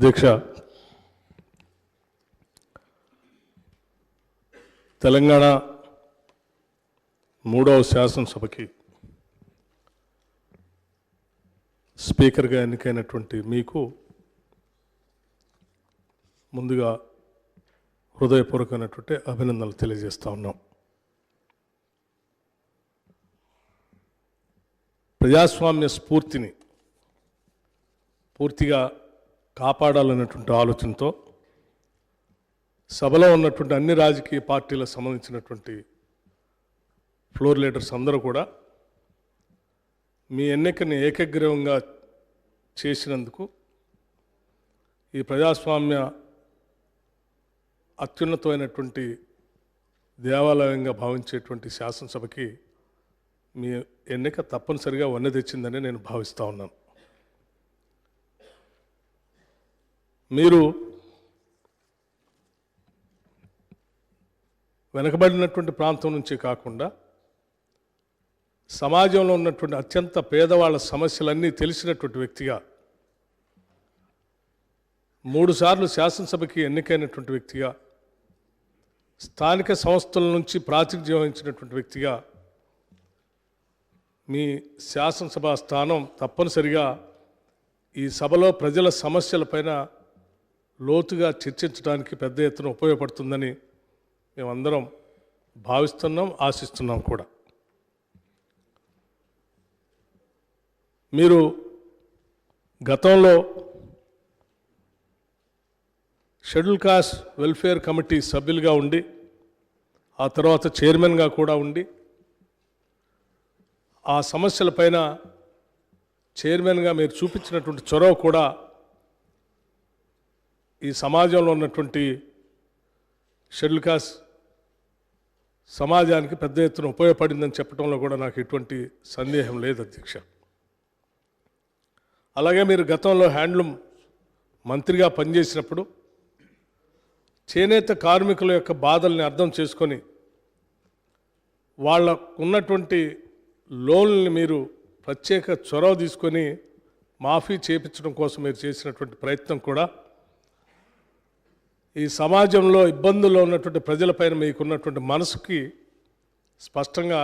అధ్యక్ష. తెలంగాణ మూడవ శాసనసభకి స్పీకర్గా ఎన్నికైనటువంటి మీకు ముందుగా హృదయపూర్వకమైనటువంటి అభినందనలు తెలియజేస్తా ఉన్నాం. ప్రజాస్వామ్య స్ఫూర్తిని పూర్తిగా కాపాడాలన్నటువంటి ఆలోచనతో సభలో ఉన్నటువంటి అన్ని రాజకీయ పార్టీలకు సంబంధించినటువంటి ఫ్లోర్ లీడర్స్ అందరూ కూడా మీ ఎన్నికని ఏకగ్రీవంగా చేసినందుకు ఈ ప్రజాస్వామ్య అత్యున్నతమైనటువంటి దేవాలయంగా భావించేటువంటి శాసనసభకి మీ ఎన్నిక తప్పనిసరిగా వన్నె తెచ్చిందని నేను భావిస్తూ ఉన్నాను. మీరు వెనకబడినటువంటి ప్రాంతం నుంచి కాకుండా సమాజంలో ఉన్నటువంటి అత్యంత పేదవాళ్ళ సమస్యలన్నీ తెలిసినటువంటి వ్యక్తిగా మూడుసార్లు శాసనసభకి ఎన్నికైనటువంటి వ్యక్తిగా స్థానిక సంస్థల నుంచి ప్రాతినిధ్యం వహించినటువంటి వ్యక్తిగా మీ శాసనసభ స్థానం తప్పనిసరిగా ఈ సభలో ప్రజల సమస్యలపైన లోతుగా చర్చించడానికి పెద్ద ఎత్తున ఉపయోగపడుతుందని మేమందరం భావిస్తున్నాం ఆశిస్తున్నాం కూడా. మీరు గతంలో షెడ్యూల్ కాస్ట్ వెల్ఫేర్ కమిటీ సభ్యులుగా ఉండి ఆ తర్వాత చైర్మన్గా కూడా ఉండి ఆ సమస్యలపైన చైర్మన్గా మీరు చూపించినటువంటి చొరవ కూడా ఈ సమాజంలో ఉన్నటువంటి షెడ్యూల్ కాస్ట్ సమాజానికి పెద్ద ఎత్తున ఉపయోగపడిందని చెప్పడంలో కూడా నాకు ఎటువంటి సందేహం లేదు అధ్యక్ష. అలాగే మీరు గతంలో హ్యాండ్లూమ్ మంత్రిగా పనిచేసినప్పుడు చేనేత కార్మికుల యొక్క బాధల్ని అర్థం చేసుకొని వాళ్ళకు ఉన్నటువంటి లోన్లని మీరు ప్రత్యేక చొరవ తీసుకొని మాఫీ చేపించడం కోసం మీరు చేసినటువంటి ప్రయత్నం కూడా ఈ సమాజంలో ఇబ్బందుల్లో ఉన్నటువంటి ప్రజలపైన మీకున్నటువంటి మనసుకి స్పష్టంగా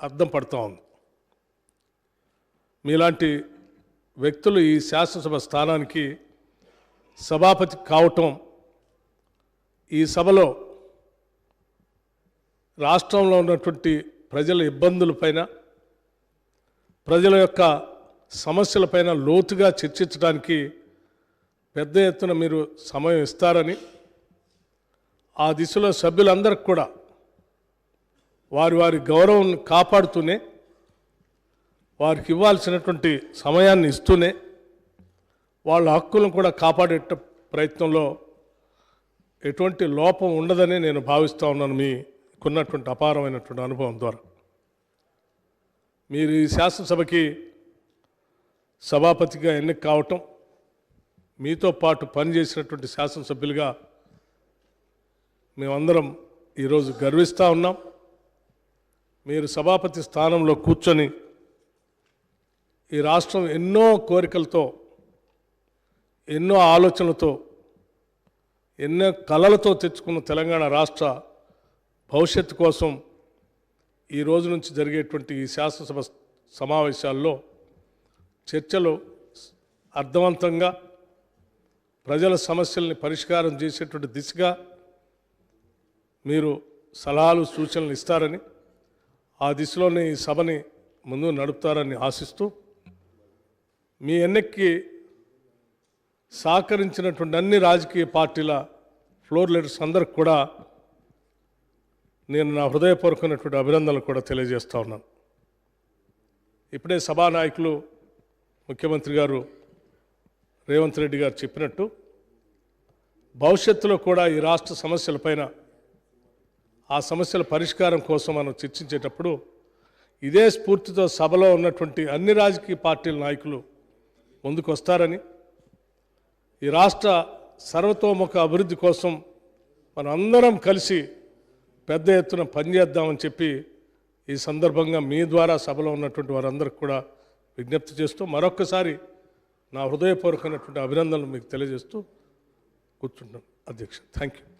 అర్థం పడుతూ ఉంది. మీలాంటి వ్యక్తులు ఈ శాసనసభ స్థానానికి సభాపతి కావటం ఈ సభలో రాష్ట్రంలో ఉన్నటువంటి ప్రజల ఇబ్బందులపైన ప్రజల యొక్క సమస్యలపైన లోతుగా చర్చించడానికి పెద్ద ఎత్తున మీరు సమయం ఇస్తారని ఆ దిశలో సభ్యులందరికి కూడా వారి వారి గౌరవం కాపాడుతూనే వారికి ఇవ్వాల్సినటువంటి సమయాన్ని ఇస్తూనే వాళ్ళ హక్కులను కూడా కాపాడే ప్రయత్నంలో ఎటువంటి లోపం ఉండదని నేను భావిస్తూ ఉన్నాను మీకున్నటువంటి అపారమైనటువంటి అనుభవం ద్వారా. మీరు ఈ శాసనసభకి సభాపతిగా ఎన్నిక కావటం మీతో పాటు పనిచేసినటువంటి శాసనసభ్యులుగా మేమందరం ఈరోజు గర్విస్తూ ఉన్నాం. మీరు సభాపతి స్థానంలో కూర్చొని ఈ రాష్ట్రం ఎన్నో కోరికలతో ఎన్నో ఆలోచనలతో ఎన్నో కళలతో తెచ్చుకున్న తెలంగాణ రాష్ట్ర భవిష్యత్తు కోసం ఈ రోజు నుంచి జరిగేటువంటి ఈ శాసనసభ సమావేశాల్లో చర్చలు అర్థవంతంగా ప్రజల సమస్యల్ని పరిష్కారం చేసేటువంటి దిశగా మీరు సలహాలు సూచనలు ఇస్తారని ఆ దిశలోనే ఈ సభని ముందు నడుపుతారని ఆశిస్తూ మీ ఎన్నికకి సహకరించినటువంటి అన్ని రాజకీయ పార్టీల ఫ్లోర్ లీడర్స్ అందరికి కూడా నేను నా హృదయపూర్వకమైనటువంటి అభినందనలు కూడా తెలియజేస్తూ ఉన్నాను. ఇప్పుడే సభానాయకులు ముఖ్యమంత్రి గారు రేవంత్ రెడ్డి గారు చెప్పినట్టు భవిష్యత్తులో కూడా ఈ రాష్ట్ర సమస్యలపైన ఆ సమస్యల పరిష్కారం కోసం మనం చర్చించేటప్పుడు ఇదే స్ఫూర్తితో సభలో ఉన్నటువంటి అన్ని రాజకీయ పార్టీల నాయకులు ముందుకు వస్తారని ఈ రాష్ట్ర సర్వతోముఖ అభివృద్ధి కోసం మనం అందరం కలిసి పెద్ద ఎత్తున పనిచేద్దామని చెప్పి ఈ సందర్భంగా మీ ద్వారా సభలో ఉన్నటువంటి వారందరికి కూడా విజ్ఞప్తి చేస్తూ మరొక్కసారి నా హృదయపూర్వకమైనటువంటి అభినందనలు మీకు తెలియజేస్తూ కూర్చుంటాను అధ్యక్ష thank you